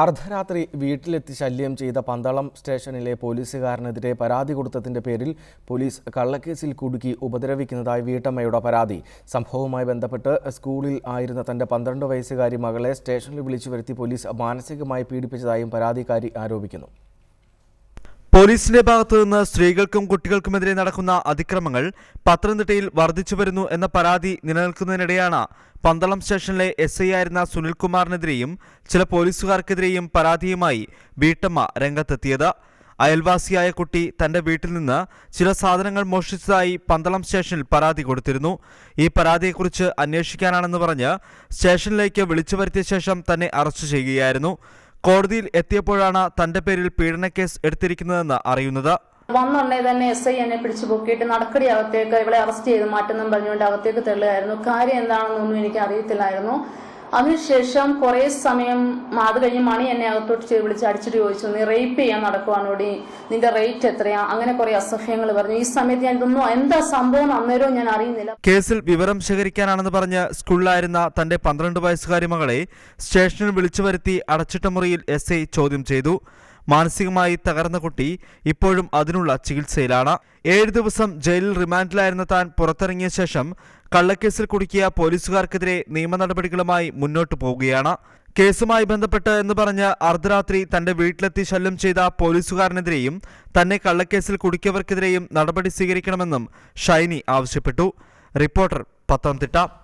അർദ്ധരാത്രി വീട്ടിലെത്തി ശല്യം ചെയ്ത പന്തളം സ്റ്റേഷനിലെ പോലീസുകാരനെതിരെ പരാതി കൊടുത്തതിന്റെ പേരിൽ പോലീസ് കള്ളക്കേസിൽ കുടുക്കി ഉപദ്രവിക്കുന്നതായി വീട്ടമ്മയുടെ പരാതി. സംഭവവുമായി ബന്ധപ്പെട്ട് സ്കൂളിൽ ആയിരുന്ന തന്റെ പന്ത്രണ്ട് വയസ്സുകാരി മകളെ സ്റ്റേഷനിൽ വിളിച്ചു വരുത്തി പോലീസ് മാനസികമായി പീഡിപ്പിച്ചതായും പരാതിക്കാരി ആരോപിക്കുന്നു. പോലീസിന്റെ ഭാഗത്തു നിന്ന് സ്ത്രീകൾക്കും കുട്ടികൾക്കുമെതിരെ നടക്കുന്ന അതിക്രമങ്ങൾ പത്തനംതിട്ടയിൽ വർദ്ധിച്ചു വരുന്നു എന്ന പരാതി നിലനിൽക്കുന്നതിനിടെയാണ് പന്തളം സ്റ്റേഷനിലെ എസ് ഐ ആയിരുന്ന സുനിൽകുമാറിനെതിരെയും ചില പോലീസുകാർക്കെതിരെയും പരാതിയുമായി വീട്ടമ്മ രംഗത്തെത്തിയത്. അയൽവാസിയായ കുട്ടി തന്റെ വീട്ടിൽ നിന്ന് ചില സാധനങ്ങൾ മോഷ്ടിച്ചതായി പന്തളം സ്റ്റേഷനിൽ പരാതി കൊടുത്തിരുന്നു. ഈ പരാതിയെക്കുറിച്ച് അന്വേഷിക്കാനാണെന്ന് പറഞ്ഞ് സ്റ്റേഷനിലേക്ക് വിളിച്ചു വരുത്തിയ ശേഷം തന്നെ അറസ്റ്റ് ചെയ്യുകയായിരുന്നു. കോടതിയിൽ എത്തിയപ്പോഴാണ് തന്റെ പേരിൽ പീഡനക്കേസ് എടുത്തിരിക്കുന്നതെന്ന് അറിയുന്നത്. വന്നുടനെ തന്നെ എസ് ഐ എന്നെ പിടിച്ചു പൊക്കിയിട്ട് നടക്കടി അകത്തേക്ക് ഇവളെ അറസ്റ്റ് ചെയ്ത് മാറ്റുന്നും പറഞ്ഞുകൊണ്ട് അകത്തേക്ക് തള്ളുകയായിരുന്നു. കാര്യം എന്താണെന്നൊന്നും എനിക്ക് അറിയത്തില്ലായിരുന്നു അതിനുശേഷം കുറേ സമയം അത് കഴിഞ്ഞ് മണി എന്നെ അകത്തോട്ട് വിളിച്ച് അടിച്ചിട്ട് ചോദിച്ചു നീ റേപ്പ് ചെയ്യാൻ നടക്കുവാണോടി നിന്റെ റേറ്റ് എത്രയാ? അങ്ങനെ കുറെ അസഹ്യങ്ങൾ പറഞ്ഞു. ഈ സമയത്ത് ഞാൻ ഇതൊന്നും എന്താ സംഭവം അന്നേരവും ഞാൻ അറിയുന്നില്ല. കേസിൽ വിവരം ശേഖരിക്കാനാണെന്ന് പറഞ്ഞ് സ്കൂളിലായിരുന്ന തന്റെ പന്ത്രണ്ട് വയസ്സുകാരി മകളെ സ്റ്റേഷനിൽ വിളിച്ചു വരുത്തി അടച്ചിട്ട മുറിയിൽ എസ് ചോദ്യം ചെയ്തു. മാനസികമായി തകർന്ന കുട്ടി ഇപ്പോഴും അതിനുള്ള ചികിത്സയിലാണ്. ഏഴ് ദിവസം ജയിലിൽ റിമാൻഡിലായിരുന്ന താൻ പുറത്തിറങ്ങിയ ശേഷം കള്ളക്കേസിൽ കുടുക്കിയ പോലീസുകാർക്കെതിരെ നിയമ നടപടികളുമായി മുന്നോട്ടു പോവുകയാണ്. കേസുമായി ബന്ധപ്പെട്ട് എന്ന് പറഞ്ഞ് അർദ്ധരാത്രി തന്റെ വീട്ടിലെത്തി ശല്യം ചെയ്ത പോലീസുകാരനെതിരെയും തന്നെ കള്ളക്കേസിൽ കുടുക്കിയവർക്കെതിരെയും നടപടി സ്വീകരിക്കണമെന്നും ഷൈനി ആവശ്യപ്പെട്ടു. റിപ്പോർട്ടർ പത്തനംതിട്ട.